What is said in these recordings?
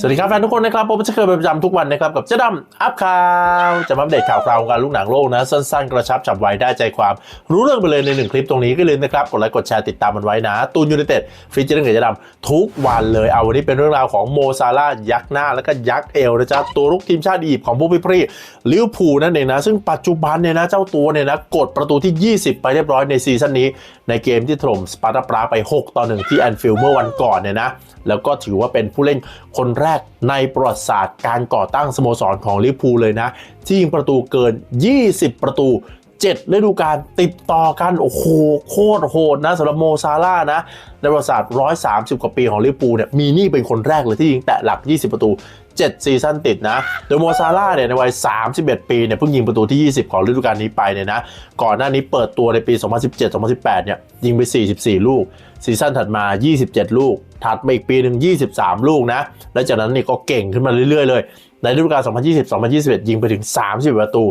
สวัสดีครับแฟนทุกคนนะครับผมจะเคยเป็นประจำทุกวันนะครับกับเจ๊ดำอัพข่าวจะมาอัปเดตข่าวคราวของการลูกหนังโลกนะสั้นๆ กระชับจับไว้ได้ใจความรู้เรื่องไปเลยในหนึ่งคลิปตรงนี้ก็เลยนะครับกดไลค์กดแชร์ติดตามมันไว้นะ ตูนยูไนเต็ดฟีเจอร์เรื่องเจ๊ดำทุกวันเลยเอาวันนี้เป็นเรื่องราวของโมซาร่ายักษ์หน้าแล้วก็ยักษ์เอวนะจ๊ะตัวรุกทีมชาติอียิปต์ของพวกพี่พรีลิวพูนั่นเองนะซึ่งปัจจุบันเนี่ยนะเจ้าตัวเนี่ยนะกดประตูที่ 20 ไปเรียบร้อยในซีซั่นนี้ ในเกมที่ถล่มสปาร์ตาปราไป 6 ต่อ 1 ที่แอนฟิลด์เมื่อวันก่อนเนี่ยนะแล้วก็ถือว่าเป็นผู้เล่นคนแรกในประวัติศาสตร์การก่อตั้งสโมสรของลิเวอร์พูลเลยนะ ที่ยิงประตูเกิน 20 ประตู 7 ฤดูกาลติดต่อกัน โอ้โห โคตรโหดนะสำหรับโมซาร่านะในประวัติศาสตร์ 130 กว่าปีของลิเวอร์พูลเนี่ยมีนี่เป็นคนแรกเลยที่ยิงแตะหลัก 20 ประตู 7 ซีซั่นติดนะ โดยโมซาร่าเนี่ยในวัย 31 ปีเนี่ยเพิ่งยิงประตูที่ 20 ของฤดูกาลนี้ไปเนี่ยนะ ก่อนหน้านี้เปิดตัวในปี 2017-2018 เนี่ยยิงไป 44 ลูก ซีซั่นถัดมา 27 ลูก ถัดมาอีกปีหนึ่ง23 ลูกนะ แล้วจากนั้นนี่ก็เก่งขึ้นมาเรื่อยๆเลยในฤดูกาล 2020-2021 ยิงไปถึง 30 ประตู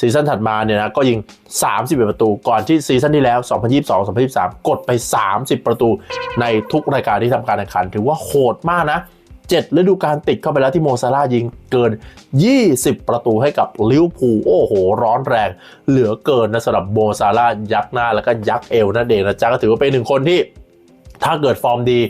ซีซั่นถัดมาเนี่ยนะ ก็ยิง31ประตู ก่อนที่ซีซั่นที่แล้ว 2022-2023 กดไป 30 ประตู ในทุกรายการที่ทำการแข่งขัน ถือว่าโหดมากนะ 7ฤดูกาลติดเข้าไปแล้วที่โมซาร่ายิงเกิน 20 ประตูให้กับลิวพูโอ้โห ร้อนแรง เหลือเกินนะสำหรับโมซาร่ายักษ์หน้าแล้วก็ยักษ์เอวนั่นเองนะจ๊ะก็ถือว่าเป็นหนึ่งคนที่ถ้าเกิดฟอร์มดี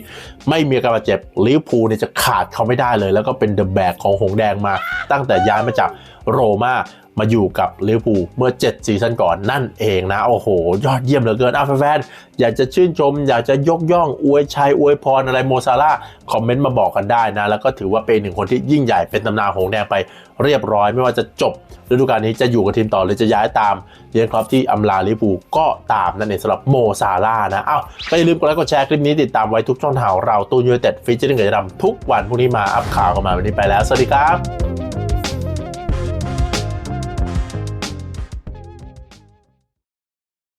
ไม่มีการบาดเจ็บลิเวอร์พูลเนี่ยจะขาดเขาไม่ได้เลย แล้วก็เป็นเดอะแบกของหงแดงมาตั้งแต่ย้ายมาจากโรม่า มาอยู่กับลิเวอร์พูลเมื่อ 7 ซีซั่นก่อนนั่นเองนะ โอ้โห ยอดเยี่ยมเหลือเกินอะแฟนๆอยากจะชื่นชม อยากจะยกย่อง อวยชัย อวยพรอะไรโมซาร่าคอมเมนต์มาบอกกันได้นะ แล้วก็ถือว่าเป็นหนึ่งคนที่ยิ่งใหญ่เป็นตำนานหงแดงไปเรียบร้อย ไม่ว่าจะจบฤดูกาลนี้จะอยู่กับทีมต่อหรือจะย้ายตามเยนครอปที่อำลาลิเวอร์พูลก็ตามนั่นเองสำหรับโมซาร่านะอ้าวก็อย่าลืมกดไลค์กดแชร์คลิปนี้ติดตามไว้ทุกช่องทางเราตูนยูไนเต็ดฟิชเชอร์เงยดำทุกวันพรุ่งนี้มาอัพข่าวกันมาวันนี้ไปแล้วสวัสดีครับ